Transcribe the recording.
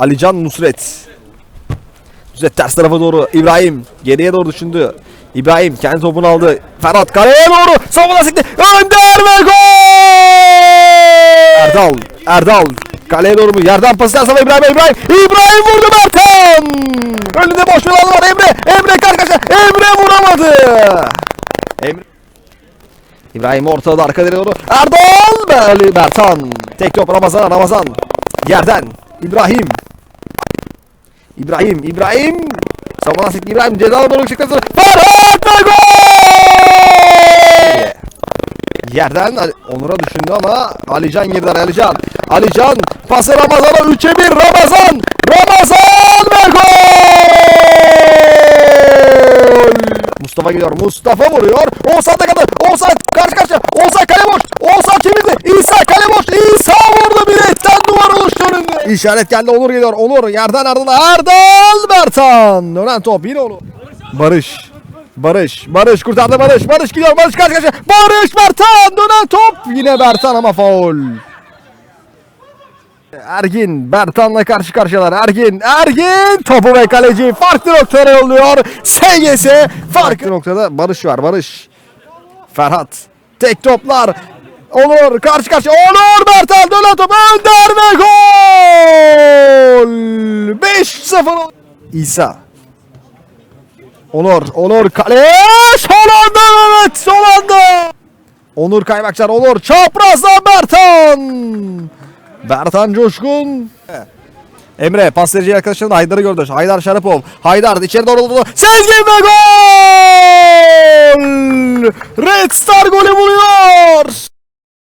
Alican Nusret. Nusret ters tarafa doğru. İbrahim geriye doğru düşündü. İbrahim kendi topunu aldı. Ferhat kaleye doğru. Savunma sekti. Önder ve gol! Erdal. Erdal. Kaleye doğru mu? Yerden pas istersen İbrahim. İbrahim. İbrahim vurdu Mertan. Önünde boş bir var. Emre. Emre kargaşa. Emre vuramadı. Emre. İbrahim ortada arka doğru. Erdal. Mertan. Tek top Ramazan. Ramazan. Yerden. İbrahim. İbrahim. İbrahim. Savunma sekti İbrahim. Cezalı yüksekten sonra. Ferhat gol! Yerden Onur'a düşündü ama Alican araya, Alican. Alican pası Ramazan'a 3'e 1 Ramazan. Ramazan ve gol! Mustafa gidiyor. Mustafa vuruyor. Oğuzhan da kaldı. Oğuzhan karşı karşıya. Oğuzhan kale boş. İşaret geldi. Onur geliyor. Onur yerden Erdal. Erdal Bertan. Dönen top yine Onur. Barış. Barış. Barış kurtardı Barış. Barış gidiyor. Barış karşı karşıya. Barış Bertan. Dönen top. Yine Bertan ama faul. Ergin Bertan'la karşı karşıyalar. Ergin, Ergin topu ve kaleci farklı noktalara yolluyor. SGS farklı noktada Barış var. Barış. Ferhat. Tek toplar. Onur karşı karşıya. Onur Bertan dönen top Önder ve gol. 5-0. İsa. Onur, Onur kale. Son anda Mehmet, son anda. Onur Kaymakçılar, Onur çaprazdan Bertan. Bertan Coşkun. Emre pas verici arkadaşlarında Haydar'ı gördü. Haydar Şarapov. Haydar içeri doğru doğru. Sezgin ve gol! Red Star golü buluyor.